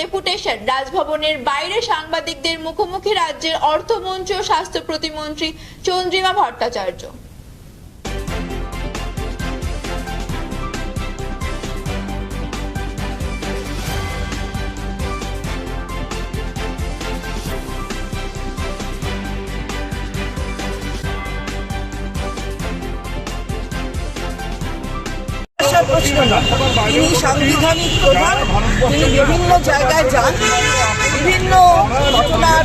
Deputation. রাজভবনের বাইরে সাংবাদিকদের মুখোমুখি রাজ্যের অর্থমন্ত্রী ও স্বাস্থ্য প্রতিমন্ত্রী চন্দ্রিমা ভট্টাচার্য। তিনি সাংবিধানিক প্রধান, তিনি বিভিন্ন জায়গায় যান, বিভিন্ন ঘটনার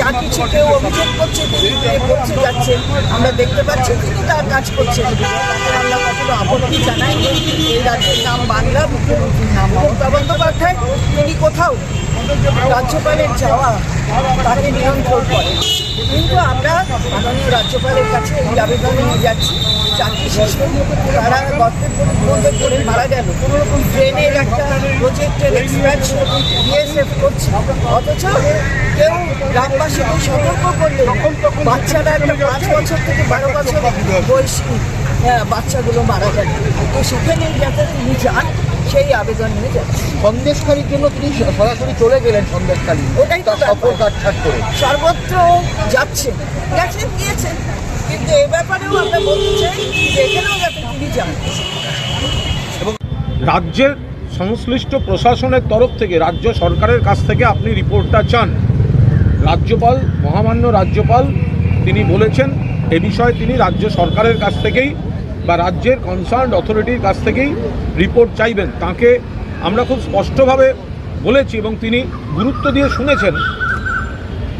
যা কিছু কেউ অভিযোগ করছে, তিনি করছে যাচ্ছে আমরা দেখতে পাচ্ছি তিনি তার কাজ করছেন। তাতে আমরা কখনো আপত্তি জানাইনি। এই রাজ্যের নাম বাংলা মুখ্যমন্ত্রীর নাম। মমতা বন্দ্যোপাধ্যায়, তিনি কোথাও রাজ্যপালের যাওয়া তাকে নিয়ন্ত্রণ করে। কিন্তু আমরা মাননীয় রাজ্যপালের কাছে এই আবেদন নিয়ে যাচ্ছি চাকরি শিশু তারা গর্তের মধ্যে মারা গেল ট্রেনের একটা প্রজেক্টের এক্সপ্যানশন বিএসএফ করছে। অথচ কেউ গ্রামবাসীকে সতর্ক করলে বাচ্চারা একটা পাঁচ বছর থেকে বারো বছর বয়সী হ্যাঁ, বাচ্চাগুলো মারা গেল তো সেখানে যাতে তিনি যান সেই আবেদন নিয়ে যাচ্ছি। সন্দেশখালির জন্য তিনি সরাসরি চলে গেলেন সন্দেশখালি ওটাই তো সফর কাটছাট করে। সর্বত্র যাচ্ছে। গেছেন গিয়েছেন কিন্তু এ ব্যাপারেও আমরা বলতে চাই যে এখানেও যাতে তিনি যান। রাজ্যের সংশ্লিষ্ট প্রশাসনের তরফ থেকে রাজ্য সরকারের কাছ থেকে আপনি রিপোর্টটা চান। রাজ্যপাল মহামান্য রাজ্যপাল তিনি বলেছেন এ বিষয়ে তিনি রাজ্য সরকারের কাছ থেকেই বা রাজ্যের কনসার্ন অথরিটির কাছ থেকেই রিপোর্ট চাইবেন। তাকে আমরা খুব স্পষ্টভাবে বলেছি এবং তিনি গুরুত্ব দিয়ে শুনেছেন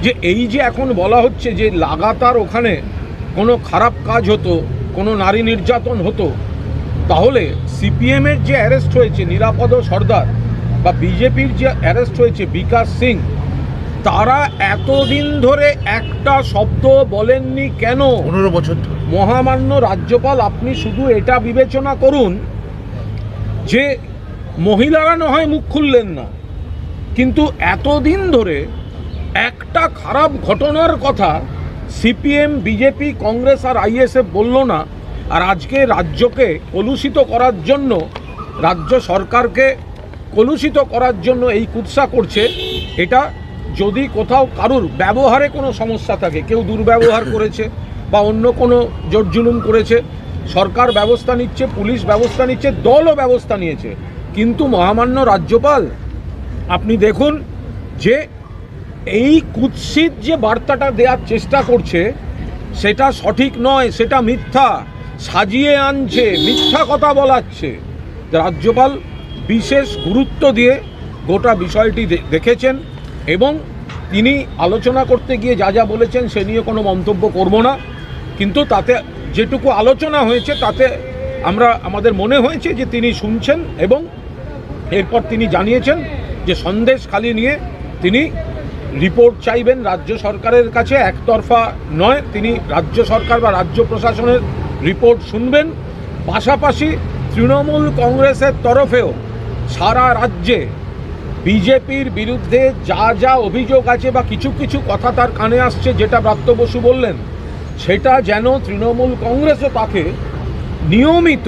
যে এই যে এখন বলা হচ্ছে যে লাগাতার ওখানে কোনো খারাপ কাজ হতো, কোনো নারী নির্যাতন হতো, তাহলে সিপিএমের যে অ্যারেস্ট হয়েছে, নিরাপদ সর্দার বা বিজেপির যে অ্যারেস্ট হয়েছে, বিকাশ সিং তারা এতদিন ধরে একটা শব্দ বলেননি কেন? পনেরো বছর মহামান্য রাজ্যপাল আপনি শুধু এটা বিবেচনা করুন যে মহিলারা না হয় মুখ খুললেন না কিন্তু এতদিন ধরে একটা খারাপ ঘটনার কথা সিপিএম বিজেপি কংগ্রেস আর আইএসএফ বলল না আর আজকে রাজ্যকে কলুষিত করার জন্য রাজ্য সরকারকে কলুষিত করার জন্য এই কুৎসা করছে এটা যদি কোথাও কারুর ব্যবহারে কোনো সমস্যা থাকে, কেউ দুর্ব্যবহার করেছে বা অন্য কোনো জোরজুলুম করেছে, সরকার ব্যবস্থা নিচ্ছে, পুলিশ ব্যবস্থা নিচ্ছে, দলও ব্যবস্থা নিয়েছে, কিন্তু মহামান্য রাজ্যপাল, আপনি দেখুন যে এই কুৎসিত যে বার্তাটা দেওয়ার চেষ্টা করছে, সেটা সঠিক নয়, সেটা মিথ্যা, সাজিয়ে আনছে, মিথ্যা কথা বলাচ্ছে। রাজ্যপাল বিশেষ গুরুত্ব দিয়ে গোটা বিষয়টি দেখেছেন। এবং তিনি আলোচনা করতে গিয়ে যা যা বলেছেন সে নিয়ে কোনো মন্তব্য করব না। কিন্তু তাতে যেটুকু আলোচনা হয়েছে, তাতে আমরা, আমাদের মনে হয়েছে যে তিনি শুনছেন এবং এরপর তিনি জানিয়েছেন যে সন্দেশ খালি নিয়ে তিনি রিপোর্ট চাইবেন রাজ্য সরকারের কাছে। একতরফা নয়, তিনি রাজ্য সরকার বা রাজ্য প্রশাসনের রিপোর্ট শুনবেন। পাশাপাশি তৃণমূল কংগ্রেসের তরফেও সারা রাজ্যে বিজেপির বিরুদ্ধে যা যা অভিযোগ আছে বা কিছু কিছু কথা তার কানে আসছে, যেটা ব্রাত্য বসু বললেন, সেটা যেন তৃণমূল কংগ্রেসও তাকে নিয়মিত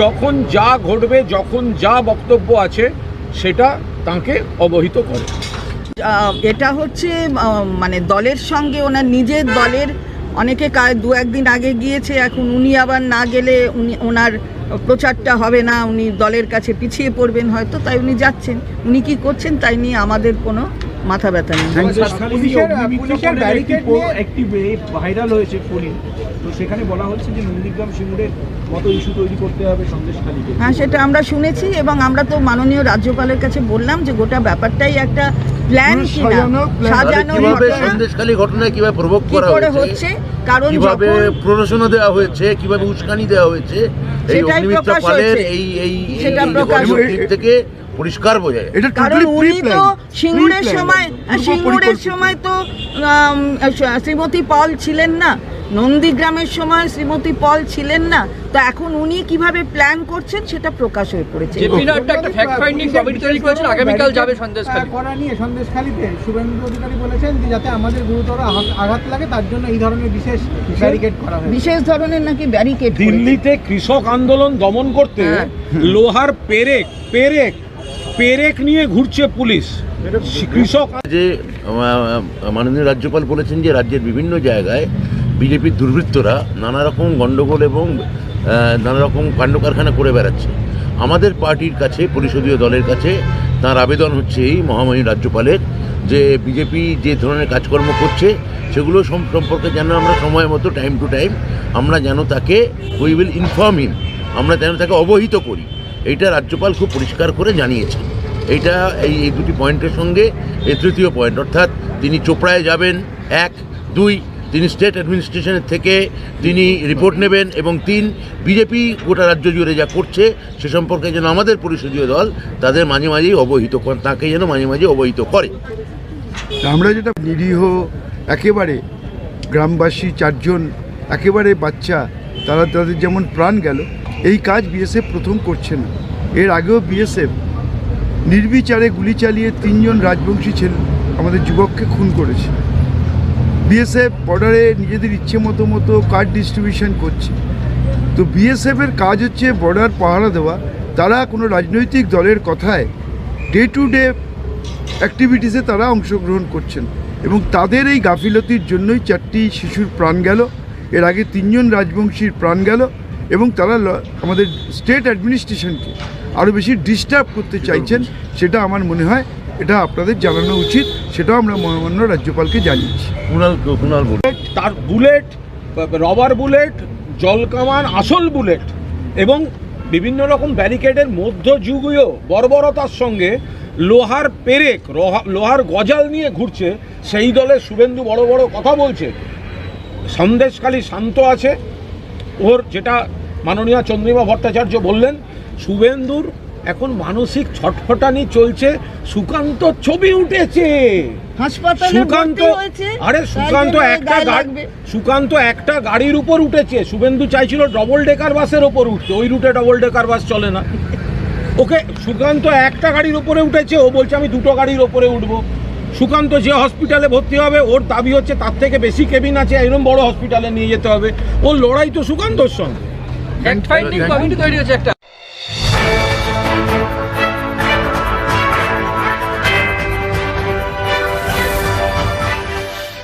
যখন যা ঘটবে, যখন যা বক্তব্য আছে, সেটা তাকে অবহিত করে। এটা হচ্ছে মানে দলের সঙ্গে ওনার নিজের দলের, অনেকে দু একদিন আগে গিয়েছে, এখন উনি আবার না গেলে উনি ওনার প্রচারটা হবে না উনি দলের কাছে পিছিয়ে পড়বেন হয়তো তাই উনি যাচ্ছেন। উনি কি করছেন তাই নিয়ে আমাদের কোনো মাথা ব্যথা নেই। পুলিশের পুলিশের ব্যারিকেড নিয়ে একটি ভাইরাল হয়েছে ফোনে তো সেখানে বলা হচ্ছে যে নন্দীগ্রাম সিঙ্গুরের মতো ইস্যু তৈরি করতে হবে সন্দেশখালীকে হ্যাঁ সেটা আমরা শুনেছি এবং আমরা তো মাননীয় রাজ্যপালের কাছে বললাম যে গোটা ব্যাপারটাই একটা প্ল্যান কিনা সাজানো কীভাবে ঘটনা সন্দেশখালী ঘটনায় কীভাবে প্রভোগ করা হচ্ছে কারণ কীভাবে যখন প্ররোচনা দেওয়া হয়েছে কীভাবে উস্কানি দেওয়া হয়েছে এই সেটাই অগ্নিমিত্রা প্রকাশ পালের এই এই সেটা প্রকাশ থেকে পরিষ্কার বোঝা যায়। এটা কারণ উনি তো সিঙ্গুরের সময় সিঙ্গুরের সময় তো শ্রীমতী পল ছিলেন না। নন্দীগ্রামের সময় শ্রীমতী পল ছিলেন না। তো এখন উনি কীভাবে প্ল্যান করছেন সেটা প্রকাশ হয়ে পড়েছে। একটা একটা ফ্যাক্ট ফাইন্ডিং কমিটি তৈরি করেছেন আগামীকাল যাবে সন্দেশখালী। করা নিয়ে সন্দেশখালীতে শুভেন্দু অধিকারী বলেছেন যে যাতে আমাদের গুরুতর আঘাত- লাগে তার জন্য এই ধরনের বিশেষ ব্যারিকেড করা হয়েছে। বিশেষ ধরনের নাকি ব্যারিকেড দিল্লিতে কৃষক আন্দোলন দমন করতে হ্যাঁ। লোহার পেরেক পেরেক পেরেক নিয়ে ঘুরছে পুলিশ। কৃষক যে মাননীয় রাজ্যপাল বলেছেন যে রাজ্যের বিভিন্ন জায়গায় বিজেপির দুর্বৃত্তরা নানা রকম গণ্ডগোল এবং নানা রকম কাণ্ড কারখানা করে বেড়াচ্ছে। আমাদের পার্টির কাছে, পরিষদীয় দলের কাছে তার আবেদন হচ্ছে এই মহামহিম রাজ্যপালের যে বিজেপি যে ধরনের কাজকর্ম করছে, সেগুলো সম্পর্কে যেন আমরা সময় মতো টাইম টু টাইম আমরা যেন তাকে উই উইল ইনফর্ম হিম আমরা যেন তাকে অবহিত করি। এইটা রাজ্যপাল খুব পরিষ্কার করে জানিয়েছেন। এইটা এই এই দুটি পয়েন্টের সঙ্গে এই তৃতীয় পয়েন্ট, অর্থাৎ তিনি চোপড়ায় যাবেন, এক, দুই তিনি স্টেট অ্যাডমিনিস্ট্রেশনের থেকে তিনি রিপোর্ট নেবেন এবং তিন বিজেপি গোটা রাজ্য জুড়ে যা করছে সে সম্পর্কে যেন আমাদের পরিষদীয় দল তাদের মাঝে মাঝেই অবহিত করে, তাকে যেন মাঝে মাঝে অবহিত করে। আমরা যেটা নিরীহ, একেবারে গ্রামবাসী চারজন, একেবারে বাচ্চা, তারা তাদের যেমন প্রাণ গেল, এই কাজ বিএসএফ প্রথম করছে না। এর আগেও বিএসএফ নির্বিচারে গুলি চালিয়ে তিনজন রাজবংশী ছেলে আমাদের যুবককে খুন করেছে। বিএসএফ বর্ডারে নিজেদের ইচ্ছে মতো মতো কার্ড ডিস্ট্রিবিউশন করছে। তো বিএসএফের কাজ হচ্ছে বর্ডার পাহারা দেওয়া। তারা কোনো রাজনৈতিক দলের কথায় ডে টু ডে অ্যাক্টিভিটিসে তারা অংশগ্রহণ করছেন এবং তাদের এই গাফিলতির জন্যই চারটি শিশুর প্রাণ গেল। এর আগে তিনজন রাজবংশীর প্রাণ গেল এবং তারা আমাদের স্টেট অ্যাডমিনিস্ট্রেশনকে আরও বেশি ডিস্টার্ব করতে চাইছেন সেটা আমার মনে হয়। এটা আপনাদের জানানো উচিত সেটাও আমরা মহামান্য রাজ্যপালকে জানিয়েছি। তার বুলেট রবার বুলেট জলকামান আসল বুলেট এবং বিভিন্ন রকম ব্যারিকেডের মধ্যযুগীয় বর্বরতার সঙ্গে লোহার পেরেক লোহার গজাল নিয়ে ঘুরছে সেই দলের শুভেন্দু বড় বড় কথা বলছে। সন্দেশখালী শান্ত আছে। ওর যেটা মাননীয় চন্দ্রিমা ভট্টাচার্য বললেন শুভেন্দুর এখন মানসিক ছটফটানি চলছে সুকান্ত ছবি উঠেছে। হাসপাতালে সুকান্ত আরে সুকান্ত একটা গাড়ি সুকান্ত একটা গাড়ির উপর উঠেছে। শুভেন্দু চাইছিল ডবল ডেকার বাসের ওপর উঠতে। ওই রুটে ডবল ডেকার বাস চলে না। ওকে সুকান্ত একটা গাড়ির উপরে উঠেছে। ও বলছে আমি দুটো গাড়ির ওপরে উঠবো। সুকান্ত যে হসপিটালে ভর্তি হবে ওর দাবি হচ্ছে তার থেকে বেশি কেবিন আছে এরকম বড় হসপিটালে নিয়ে যেতে হবে। ওর লড়াই তো সুকান্তর সঙ্গে। ফ্যাক্ট ফাইন্ডিং কমিটি তৈরি হয়েছে একটা।